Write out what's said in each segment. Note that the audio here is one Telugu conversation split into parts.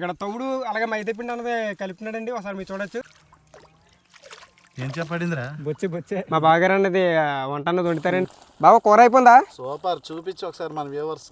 ఇక్కడ తౌడు అలాగే మైదా పిండి అన్నది కలిపినాడండి ఒకసారి మీరు చూడొచ్చు. ఏం చెప్పడిందిరా? బొచ్చి బొచ్చే. మా బాగారు అన్నది వంట అన్నది వండుతారండి. బాబా కూర అయిపోయిందా? సూపర్ చూపించు ఒకసారి మన వ్యూవర్స్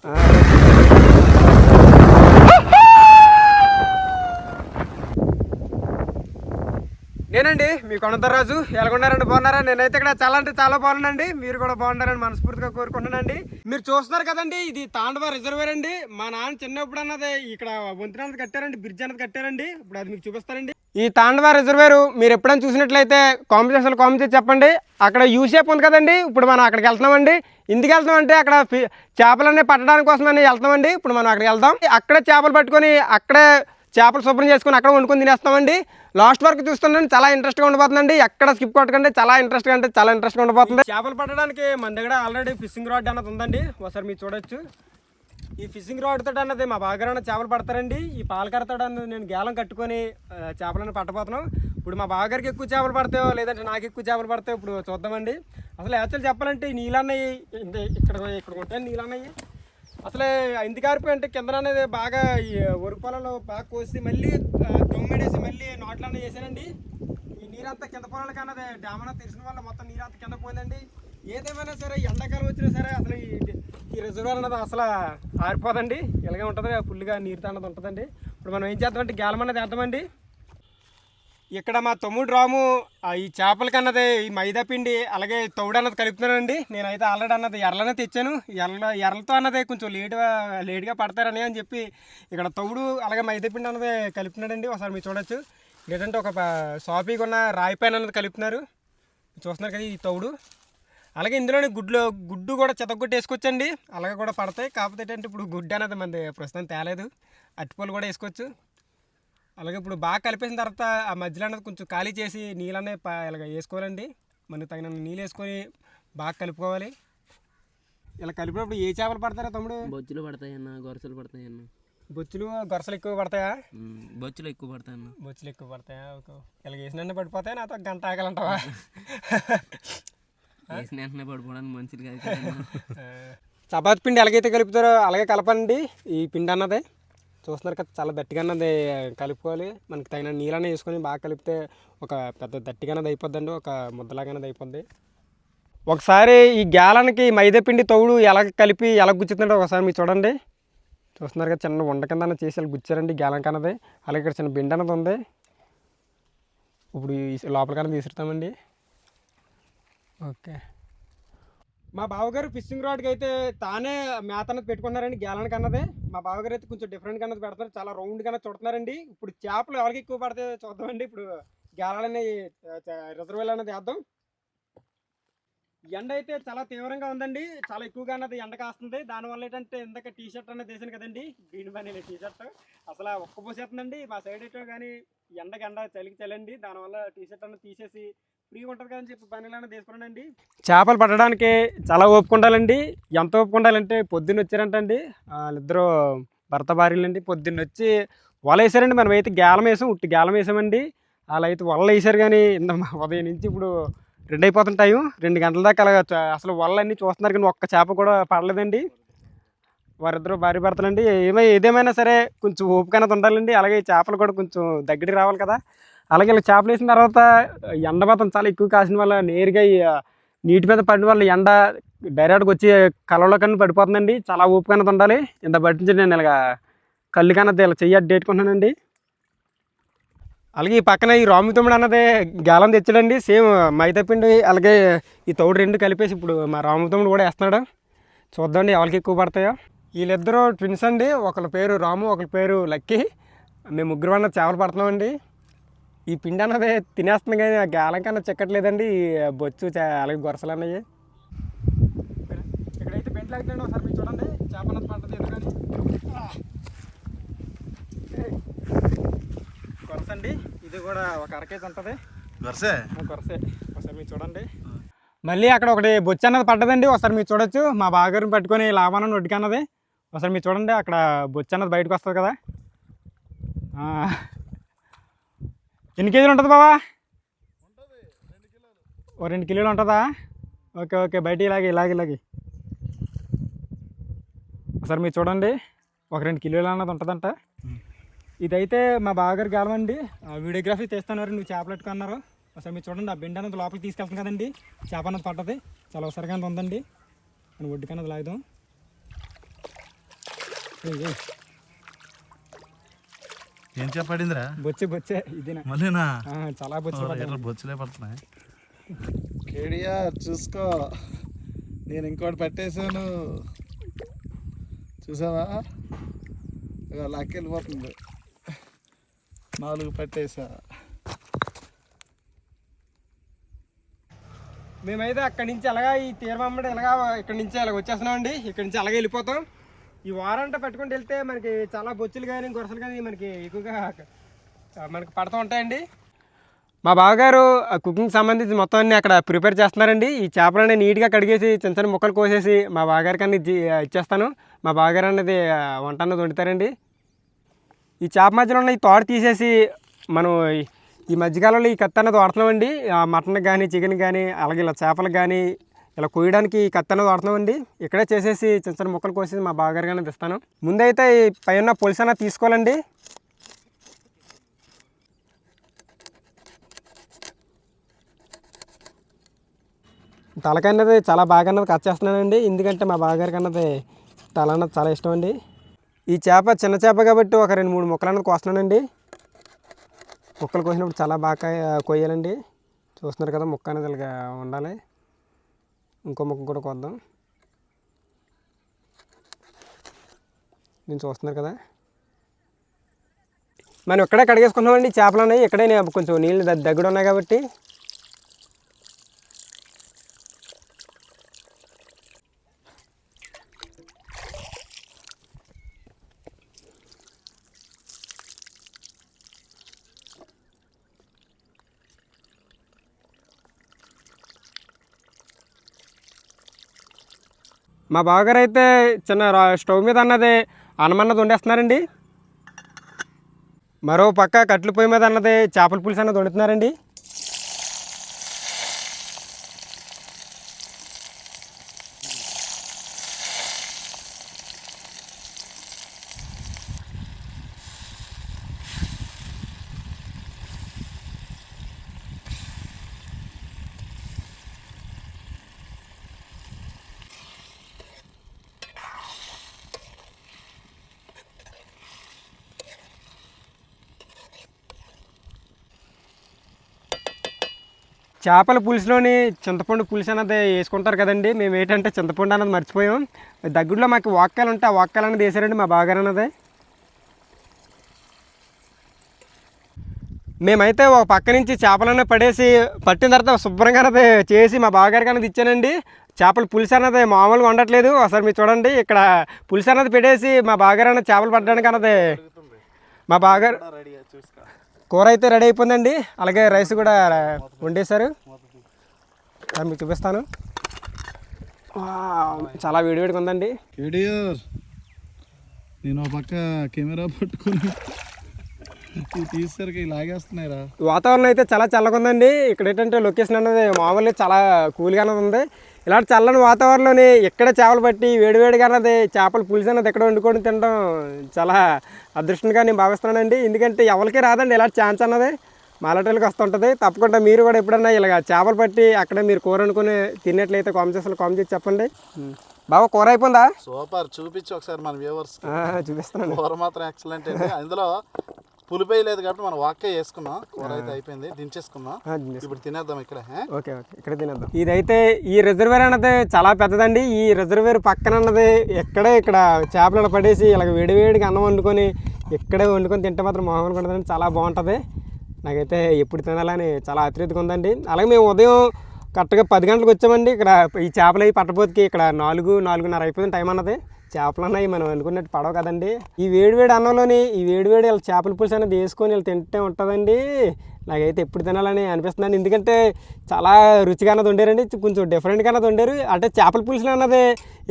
నేనండి మీ కొనతరాజు ఎలాగొన్నారండి బాగున్నారా? నేనైతే ఇక్కడ చాలా అంటే చాలా బాగున్నానండి. మీరు కూడా బాగున్నారని మనస్ఫూర్తిగా కోరుకుంటున్నానండి. మీరు చూస్తున్నారు కదండి ఇది తాండవ రిజర్వేర్ అండి. మా నాన్న చిన్నప్పుడు అన్నది ఇక్కడ వంతెన అన్నది కట్టారండి బ్రిడ్జ్ అన్నది కట్టారండి. ఇప్పుడు అది మీకు చూపిస్తారండి ఈ తాండవ రిజర్వేరు మీరు ఎప్పుడైనా చూసినట్లయితే కామెంట్ అసలు కామెంట్ చెప్పండి. అక్కడ యూ షేప్ ఉంది కదండి ఇప్పుడు మనం అక్కడికి వెళ్తున్నామండి. ఎందుకు వెళ్తున్నామంటే అక్కడ చేపలన్నీ పట్టడానికి కోసమని వెళ్తామండి ఇప్పుడు మనం అక్కడికి వెళ్తాం అక్కడే చేపలు పట్టుకొని అక్కడే చేపలు శుభ్రం చేసుకుని అక్కడ వండుకొని తినేస్తామండి. లాస్ట్ వరకు చూస్తుండండి చాలా ఇంట్రెస్ట్గా ఉండిపోతుందండి. ఎక్కడ స్కిప్ కొట్టకండి చాలా ఇంట్రెస్ట్గా అంటే చాలా ఇంట్రెస్ట్గా ఉండిపోతుంది. చేపలు పట్టడానికి మన దగ్గర ఆల్రెడీ ఫిషింగ్ రాడ్ అన్నది ఉందండి. ఒకసారి మీరు చూడొచ్చు. ఈ ఫిషింగ్ రాడ్తో అన్నది మా బాగారన్న చేపలు పడతారండి. ఈ పాలకరతో అన్నది నేను గేలం కట్టుకొని చేపలను పట్టబోతున్నాం. ఇప్పుడు మా బాగారికి ఎక్కువ చేపలు పడతాయో లేదంటే నాకు ఎక్కువ చేపలు పడతాయో ఇప్పుడు చూద్దామండి. అసలు యాక్చువల్ చెప్పాలంటే ఈ నీళ్ళన్నవి ఇక్కడ ఇక్కడ ఉంటాయి నీళ్ళన్నయ్యి అసలే ఎందుకు అంటే కింద అనేది బాగా ఈ వరి పొలంలో బాగా కోసి మళ్ళీ ఆ, దొమ్మిడేసి మళ్ళీ నాట్లన్నీ చేశానండి ఈ నీరంతా కింద పొలాలకి అన్నది డ్యామ్ తెలిసిన వల్ల మొత్తం నీరంతా కింద పోయిందండి. ఏదేమైనా సరే ఎండాకాలం వచ్చినా సరే అసలు ఈ ఈ రిజర్వేర్ అన్నది అసలు ఆరిపోదండి. ఇలాగే ఉంటుంది ఫుల్గా నీరు అన్నది ఉంటుందండి. ఇప్పుడు మనం ఏం చేద్దామంటే గ్యాలం అన్నది వేద్దామండి. ఇక్కడ మా తమ్ముడు రాము ఆ ఈ చేపలకి అన్నది ఈ మైదా పిండి అలాగే తౌడు అన్నది కలుపుతున్నానండి నేనైతే ఆల్రెడీ అన్నది ఎర్రలనే తెచ్చాను. ఎర్ర ఎర్రలతో అన్నది కొంచెం లేట్గా లేట్గా పడతారని అని చెప్పి ఇక్కడ తౌడు అలాగే మైదా పిండి అన్నది కలుపుతున్నాడండి. ఒకసారి మీరు చూడొచ్చు. లేదంటే ఒక షాపీకి ఉన్న రాయి పైన అన్నది కలుపుతున్నారు. చూస్తున్నారు కదా ఈ తౌడు. అలాగే ఇందులోనే గుడ్లు గుడ్డు కూడా చెతగొట్టి వేసుకోవచ్చండి అలాగే కూడా పడతాయి. కాకపోతే ఏంటంటే ఇప్పుడు గుడ్డు అనేది మనది ప్రస్తుతం తేలేదు. అట్టిపళ్ళు కూడా వేసుకోవచ్చు. అలాగే ఇప్పుడు బాగా కలిపేసిన తర్వాత ఆ మధ్యలో అనేది కొంచెం ఖాళీ చేసి నీళ్ళనే ఇలాగ వేసుకోవాలండి. మనకి తగిన నీళ్ళు వేసుకొని బాగా కలుపుకోవాలి. ఇలా కలిపినప్పుడు ఏ చేపలు పడతారా తమ్ముడు? బొచ్చులు పడతాయన్న గొరసలు పడతాయన్న. బొచ్చులు గొరసలు ఎక్కువ పడతాయా? బొచ్చులు ఎక్కువ పడతాయన్న. బొచ్చులు ఎక్కువ పడతాయా? ఇలా వేసిన పడిపోతాయి? నాతో గంట ఆగలంటావా? వేసిన వెంటనే పడిపోవడానికి మంచిది కాదు. చపాతి పిండి ఎలాగైతే కలుపుతారో అలాగే కలపండి. ఈ పిండి అన్నది. చూస్తున్నారు కదా చాలా దట్టిగా కలుపుకోవాలి. మనకి తగిన నీళ్ళనే వేసుకొని బాగా కలిపితే ఒక పెద్ద దట్టిగా అయిపోద్దండి ఒక ముద్దలాగా అయిపోద్ది. ఒకసారి ఈ గ్యాలన్కి మైదాపిండి తౌడు ఎలా కలిపి ఎలా గుచ్చుతుందో ఒకసారి మీరు చూడండి. చూస్తున్నారు కదా చిన్న వండ కింద చేసి అలా గుచ్చారండి గ్యాలన్ కన్నది. అలాగే ఇక్కడ చిన్న బిండ అన్నది ఉంది. ఇప్పుడు లోపలికన్నా తీసుకుంటామండి ఓకే. మా బావగారు ఫిషింగ్ రాడ్కి అయితే తానే మేత అన్నది పెట్టుకున్నారండి గ్యాలన్కి అన్నది మా బావగారు అయితే కొంచెం డిఫరెంట్ అన్నది పెడతారు చాలా రౌండ్గా చూడుతున్నారండి. ఇప్పుడు చేపలు ఎవరికి ఎక్కువ పడితే చూద్దామండి. ఇప్పుడు గ్యాలని రిజర్వేల్ అన్నది వేద్దాం. ఎండ అయితే చాలా తీవ్రంగా ఉందండి చాలా ఎక్కువగా అన్నది ఎండ కాస్తుంది. దానివల్ల ఏంటంటే ఇందాక టీ షర్ట్ అన్నది వేసాను కదండి గ్రీన్ బనీల టీ షర్ట్ అసలు ఒక్క పోసేస్తుందండి మా సైడ్ ఎటో కానీ ఎండకి ఎండ చలికి చలండి దానివల్ల టీ షర్ట్ అన్నది తీసేసి ఫ్రీగా ఉంటుంది కదని చెప్పి బనీలు తీసుకున్నానండి చేపలు పట్టడానికి చాలా ఓపిక ఉండాలండి ఎంత ఓపిక ఉండాలంటే పొద్దున్న వచ్చారంటండి. వాళ్ళిద్దరూ భర్త భార్యలండి. పొద్దున్న వచ్చి వల వేసారండి మనం అయితే గేలం వేసాం ఉట్టి గేలం వేసామండి. వాళ్ళు అయితే వలలు వేసారు కానీ ఇంత ఉదయం నుంచి ఇప్పుడు రెండు అయిపోతుంటాయి. రెండు గంటల దాకా అలా అసలు వలన్నీ చూస్తున్నారు కానీ ఒక్క చేప కూడా పడలేదండి. వారిద్దరూ భార్య భర్తలండి. ఏమై ఏదేమైనా సరే కొంచెం ఓపిక అనేది ఉండాలండి. అలాగే చేపలు కూడా కొంచెం దగ్గరికి రావాలి కదా. అలాగే ఇలా చేపలు వేసిన తర్వాత ఎండ మాత్రం చాలా ఎక్కువ కాసిన వల్ల నేరుగా నీటి మీద పడిన వల్ల ఎండ డైరెక్ట్గా వచ్చి కళ్ళలో కన్నా పడిపోతుందండి. చాలా ఊపు కన్నది ఉండాలి. ఇంత పట్టించి నేను ఇలాగ కళ్ళు కన్నది ఇలా చెయ్యి అడ్డు పెట్టుకుంటున్నానండి. అలాగే ఈ పక్కన ఈ రాము తమ్ముడు అన్నది గాలం తెచ్చాడండి. సేమ్ మైతపిండి అలాగే ఈ తౌడు రెండు కలిపేసి ఇప్పుడు మా రాము తమ్ముడు కూడా వేస్తున్నాడు. చూద్దాండి ఎవరికి ఎక్కువ పడతాయో. వీళ్ళిద్దరూ ట్విన్స్ అండి. ఒకళ్ళ పేరు రాము ఒకరి పేరు లక్కీ. మేము ముగ్గురు అన్న చేపలు పడుతున్నామండి. ఈ పిండి అన్నది తినేస్తుంది కానీ ఆ గాలం కన్నా చెక్కట్లేదండి. ఈ బొచ్చు అలాగే గొరసలు అన్నవి ఇక్కడైతే బెంట్ లాగుతాయండి ఒకసారి మీరు చూడండి. చేప అన్నది కొరస అండి. ఇది కూడా ఒక అరకేజీ ఉంటుంది. కొరసే ఒకసారి మీరు చూడండి. మళ్ళీ అక్కడ ఒకటి బొచ్చు అన్నది పడ్డదండి. ఒకసారి మీరు చూడొచ్చు. మా బాగారిని పట్టుకొని లాభాన్ని ఒడ్డుకి అన్నది. ఒకసారి మీరు చూడండి. అక్కడ బొచ్చు అన్నది బయటకు వస్తుంది కదా. ఆ. ఎన్ని కేజీలు ఉంటుంది బావా? ఓ రెండు కిలోలు ఉంటుందా? ఓకే ఓకే బయట ఇలాగే ఇలాగే ఇలాగే ఒకసారి మీరు చూడండి. ఒక రెండు కిలోలు అన్నది ఉంటుందంట. ఇదైతే మా బావగారు గెలవండి వీడియోగ్రఫీ తీస్తున్నారు నువ్వు చేపలు పెట్టుకున్నారు. ఒకసారి మీరు చూడండి ఆ బెండ అన్నది లోపలికి తీసుకెళ్తాం కదండి. చేప అన్నది పడ్డది చాలా ఒకసారిగా ఉందండి. మనం ఒడ్డుకన్నది లాగుదాం. ఏం చెప్పడిందిరా? బొచ్చే బొచ్చే ఇదేనా మళ్ళీనా? చాలా బొచ్చే బొచ్చులే పడుతున్నాయి. కేడియా చూసుకో. నేను ఇంకోటి పెట్టేశాను. చూసావా? ఇక లాక్కి వెళ్ళిపోతుంది. నాలుగు పెట్టేసా మేమైతే అక్కడి నుంచి అలాగా ఈ తీరమమ్మడి ఇలాగా ఇక్కడి నుంచి అలాగ వచ్చేస్తున్నామండి. ఇక్కడి నుంచి అలాగే వెళ్ళిపోతాం. ఈ వారంట పెట్టుకుంటూ వెళ్తే మనకి చాలా బొచ్చులు కానీ గొరసలు కానీ మనకి ఎక్కువగా మనకి పడుతూ ఉంటాయండి. మా బావగారు ఆ కుకింగ్ సంబంధించి మొత్తం అన్ని అక్కడ ప్రిపేర్ చేస్తున్నారండి. ఈ చేపలని నీట్గా కడిగేసి చిన్న చిన్న ముక్కలు కోసేసి మా బావగారికి అన్ని ఇచ్చేస్తాను. మా బావగారు అన్నది వంట అన్నది వండుతారండి. ఈ చేప మధ్యలో ఉన్న ఈ తోట తీసేసి మనం ఈ- మధ్యకాలంలో ఈ కత్తి అన్నది వాడుతున్నామండి. మటన్ కానీ చికెన్ కానీ అలాగే ఇలా చేపలు కానీ ఇలా కోయడానికి ఈ వాడుతున్నామండి. ఇక్కడే చేసేసి చిన్న చిన్న ముక్కలు కోసేసి మా బాగారు కానీ ఇస్తాను ముందైతే ఈ పైన పులుసు తీసుకోవాలండి. తలకాయ అన్నది చాలా బాగా అన్నది కట్ చేస్తున్నానండి. ఎందుకంటే మా బావగారికి అన్నది తల అన్నది చాలా ఇష్టం అండి ఈ చేప చిన్న చేప కాబట్టి ఒక రెండు మూడు ముక్కలు అన్నది కోస్తున్నానండి. ముక్కలు కోసినప్పుడు చాలా బాగా కొయ్యాలండి. చూస్తున్నారు కదా ముక్క అనేది ఇలాగా ఉండాలి. ఇంకో ముక్క కూడా కోద్దాం. నేను చూస్తున్నారు కదా. మనం ఇక్కడే కడిగేసుకున్నామండి చేపలు ఉన్నాయి ఇక్కడే కొంచెం నీళ్ళు దగ్గర ఉన్నాయి కాబట్టి. మా బావగారు అయితే చిన్న స్టవ్ మీద అన్నది అన్నమన్నది వండేస్తున్నారండి. మరో పక్క కట్లు పొయ్యి మీద అన్నది చేపల పులుసు అన్నది వండుతున్నారండి. చేపల పులుసులోని చింతపండు పులుసు అన్నది వేసుకుంటారు కదండి. మేము ఏంటంటే చింతపండు అన్నది మర్చిపోయాం. దగ్గరలో మాకు వాక్కలు ఉంటే ఆ వాక్కలు అన్నది వేసారండి మా బాగారు అన్నది. మేమైతే ఒక పక్క నుంచి చేపలన్నీ పడేసి పట్టిన తర్వాత శుభ్రంగా అన్నది చేసి మా బావగారికి అన్నది ఇచ్చానండి. చేపల పులుసు అన్నది మామూలుగా ఉండట్లేదు ఒకసారి మీరు చూడండి. ఇక్కడ పులుసు అన్నది పెట్టేసి మా బాగారు అన్నది చేపలు పట్టడానికి అన్నది మా బాగారు చూసుకో. కూర అయితే రెడీ అయిపోయిందండి. అలాగే రైస్ కూడా వండేశారు. మీకు చూపిస్తాను. చాలా వేడివేడిగా ఉందండి. నేను పక్క కెమెరా పట్టుకుని తీసేసరికి లాగేస్తున్నాయిరా. వాతావరణం అయితే చాలా చల్లగా ఉందండి. ఇక్కడ ఏంటంటే లొకేషన్ అనేది మామూలుగా చాలా కూల్గానే ఉంది. ఇలాంటి చల్లని వాతావరణంలోని ఎక్కడ చేపలు పట్టి వేడివేడిగా అన్నది చేపల పులుసు అన్నది ఎక్కడ వండుకొని తినడం చాలా అదృష్టంగా నేను భావిస్తున్నానండి. ఎందుకంటే ఎవరికి రాదండి ఇలాంటి ఛాన్స్ అన్నది. మాలాటోళ్ళకి వస్తుంటుంది. తప్పకుండా మీరు కూడా ఎప్పుడన్నా ఇలాగ చేపలు పట్టి అక్కడే మీరు కూర అనుకుని తిన్నట్లయితే కామెంట్ చేసి కామెంట్ చేసి చెప్పండి. బాబా కూర అయిపోయిందా? సూపర్. చూపించు ఒకసారి మన వ్యూవర్స్ ఆ, చూపిస్తున్నాను. కూర మాత్రం ఎక్సలెంట్ అండి. అందులో పులిపోయి లేదు కాబట్టి మనం వాక్కే వేసుకున్నాం. కూర అయితే అయిపోయింది. దించేసుకున్నాం. ఇప్పుడు తినేద్దాం ఇక్కడ? ఓకే ఓకే ఇక్కడ తినేద్దాం. ఇదైతే ఈ రిజర్వేర్ అన్నది చాలా పెద్దదండి. ఈ రిజర్వేర్ పక్కన అన్నది ఎక్కడే ఇక్కడ చేపలు ఇలా పడేసి ఇలాగ వేడివేడిగా అన్నం వండుకొని ఇక్కడే వండుకొని తింటే మాత్రం మామూలుగా ఉండదండి చాలా బాగుంటుంది. నాకైతే ఎప్పుడు తినాలని చాలా ఆతృతగా ఉందండి. అలాగే మేము ఉదయం కరెక్ట్గా పది గంటలకు వచ్చామండి. ఇక్కడ ఈ చేపలు అవి పట్టబోతుకి ఇక్కడ నాలుగు నాలుగున్నర అయిపోయింది టైం అన్నది. చేపలు అన్నవి మనం అనుకున్నట్టు పడవ కదండి. ఈ వేడివేడి అన్నంలోని ఈ వేడివేడి ఇలా చేపల పులుసు అనేది వేసుకొని వీళ్ళు తింటే ఉంటుందండి. నాకైతే ఎప్పుడు తినాలని అనిపిస్తుందండి. ఎందుకంటే చాలా రుచిగా అన్నది వండారండి. కొంచెం డిఫరెంట్గా అన్నది వండారు. అంటే చేపల పులుసులు అన్నది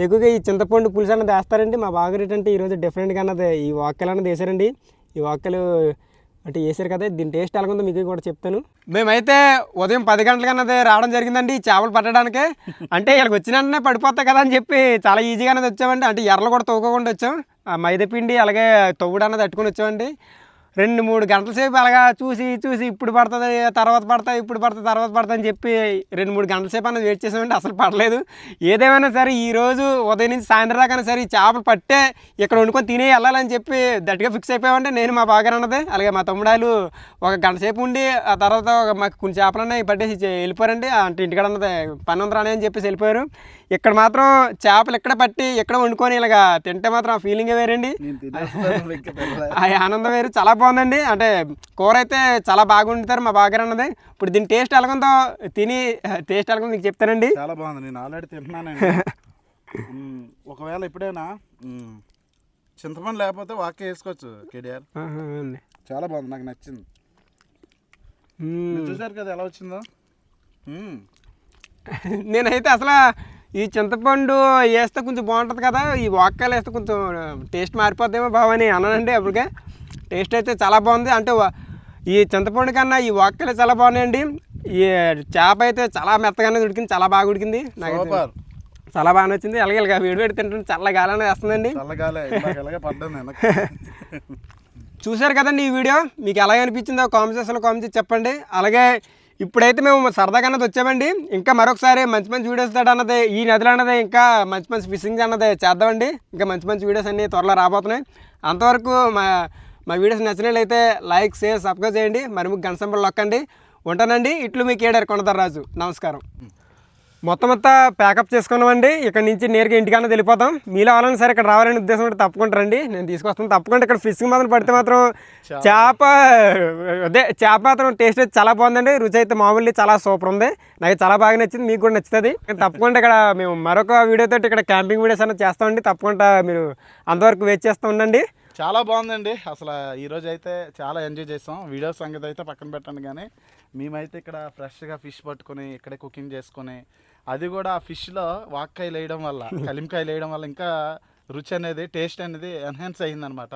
ఎక్కువగా ఈ చింతపండు పులుసు అన్నది వేస్తారండి. మా బాగా ఏంటంటే ఈరోజు డిఫరెంట్గా అన్నది ఈ వాక్యలు అన్నది వేసారండి ఈ వాక్యలు అంటే వేసారు కదా దీని టేస్ట్ ఎలాగుందో ఉందో మీకు కూడా చెప్తాను. మేమైతే ఉదయం పది గంటలకు రావడం జరిగిందండి చేపలు పట్టడానికి. అంటే వీళ్ళకి వచ్చిన వెంటనే పడిపోతాయి కదా అని చెప్పి చాలా ఈజీగా అనేది వచ్చామండి అంటే ఎర్రలు కూడా తవ్వుకోకుండా వచ్చాం. ఆ అలాగే తవ్వుడు అన్నది తట్టుకొని వచ్చామండి. రెండు మూడు గంటల సేపు అలాగా చూసి చూసి ఇప్పుడు పడుతుంది తర్వాత పడతాయి ఇప్పుడు పడుతుంది తర్వాత పడుతుంది అని చెప్పి రెండు మూడు గంటల సేపు అన్నది వెయిట్ చేసామంటే అసలు పడలేదు. ఏదేమైనా సరే ఈ రోజు ఉదయం నుంచి సాయంత్రం దాకా సరే ఈ చేపలు పట్టే ఇక్కడ వండుకొని తినే వెళ్ళాలని చెప్పి గట్టిగా ఫిక్స్ అయిపోయామంటే నేను మా బాగా అన్నది. అలాగే మా తమ్ముడాలు ఒక గంట సేపు ఉండి ఆ తర్వాత ఒక మాకు కొన్ని చేపలు ఉన్నాయి పట్టేసి వెళ్ళిపోయారండి అంటే ఇంటికాడ అన్నది పని ఉంది రాని అని చెప్పేసి వెళ్ళిపోయారు. ఇక్కడ మాత్రం చేపలు ఎక్కడ పట్టి ఎక్కడ వండుకొని ఇలాగా తింటే మాత్రం ఆ ఫీలింగే వేరండి. ఆ ఆనందం వేరు చాలా బాగుందండి. అంటే కూర అయితే చాలా బాగా వండుతారు మా బాగా అన్నది. ఇప్పుడు దీని టేస్ట్ ఎలాగుందో తిని టేస్ట్ ఎలాగుందో మీకు చెప్తానండి. చాలా బాగుంది. నేను ఆల్రెడీ తింటున్నానండి మ్మ్. ఒకవేళ ఎప్పుడైనా మ్మ్, చింతపండు లేకపోతే వాకే వేసుకోవచ్చు కేడిఆర్. చాలా బాగుంది. నాకు నచ్చింది. చూసారు కదా ఎలా వచ్చిందో. నేనైతే అసలు ఈ చింతపండు వేస్తే కొంచెం బాగుంటుంది కదా ఈ వాక్కాయలు వేస్తే కొంచెం టేస్ట్ మారిపోద్దేమో బావని అన్నానండి అప్పటికే టేస్ట్ అయితే చాలా బాగుంది. అంటే ఈ చింతపండు కన్నా ఈ వాక్కాయలు చాలా బాగున్నాయండి. ఈ చేప అయితే చాలా మెత్తగానే ఉడికింది చాలా బాగా ఉడికింది. నాకు చాలా బాగా నచ్చింది. అలాగే ఇలాగ వేడి వేడి తింటుంటే చల్ల గాలని వేస్తుందండి. చూశారు కదండి ఈ వీడియో? మీకు ఎలా అనిపించిందో కామెంట్ సెక్షన్లో కామెంట్ చెప్పండి. అలాగే ఇప్పుడైతే మేము సరదాగా అన్నది వచ్చామండి. ఇంకా మరొకసారి మంచి మంచి వీడియోస్ తోటి అన్నది ఈ నదిలో అన్నది ఇంకా మంచి మంచి ఫిషింగ్ అన్నది చేద్దామండి. ఇంకా మంచి మంచి వీడియోస్ అన్ని త్వరలో రాబోతున్నాయి. అంతవరకు మా మా వీడియోస్ నచ్చినట్లయితే లైక్ షేర్ సబ్స్క్రైబ్ చేయండి. మరి మీకు గంట సింబల్ నొక్కండి ఉంటానండి. ఇట్లు మీకు ఏడారు కొనదర్రాజు నమస్కారం. మొత్తం అంతా ప్యాకప్ చేసుకున్నామండి. ఇక్కడ నుంచి నేరుగా ఇంటికన్నా వెళ్ళిపోతాం. మీలో వాళ్ళని సరే ఇక్కడ రావాలనే ఉద్దేశం ఉంటే తప్పకుండా రండి. నేను తీసుకొస్తాను. తప్పకుండా ఇక్కడ ఫిషింగ్ మాత్రం పడితే మాత్రం చేప. అదే చేప మాత్రం టేస్ట్ అయితే చాలా బాగుందండి. రుచి అయితే మామూలు చాలా సూపర్ ఉంది. నాకు చాలా బాగా నచ్చింది. మీకు కూడా నచ్చుతుంది. తప్పకుండా ఇక్కడ మేము మరొక వీడియోతో ఇక్కడ క్యాంపింగ్ వీడియోస్ అనేది చేస్తామండి. తప్పకుండా మీరు అంతవరకు వెయిట్ చేస్తూ ఉండండి. చాలా బాగుందండి. అసలు ఈరోజు అయితే చాలా ఎంజాయ్ చేసాం. వీడియో సంగతి అయితే పక్కన పెట్టండి కానీ మేమైతే ఇక్కడ ఫ్రెష్గా ఫిష్ పట్టుకొని ఇక్కడే కుకింగ్ చేసుకొని అది కూడా ఆ ఫిష్లో వాక్కాయలు వేయడం వల్ల కలింకాయలు వేయడం వల్ల ఇంకా రుచి అనేది టేస్ట్ అనేది ఎన్హాన్స్ అయ్యిందనమాట.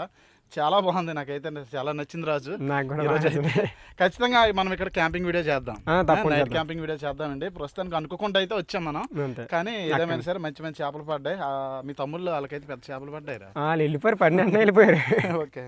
చాలా బాగుంది నాకైతే చాలా నచ్చింది రాజు. ఖచ్చితంగా మనం ఇక్కడ క్యాంపింగ్ వీడియో చేద్దాం. నైట్. క్యాంపింగ్ వీడియో చేద్దామండి. ప్రస్తుతానికి అనుకోకుండా అయితే వచ్చాం మనం. కానీ ఏదేమైనా సరే మంచి మంచి చేపలు పడ్డాయి. ఆ, మీ తమ్ముళ్ళు వాళ్ళకైతే పెద్ద చేపలు పడ్డాయి వాళ్ళు వెళ్ళిపోయారు. పడిన వెళ్ళిపోయారు. ఓకే.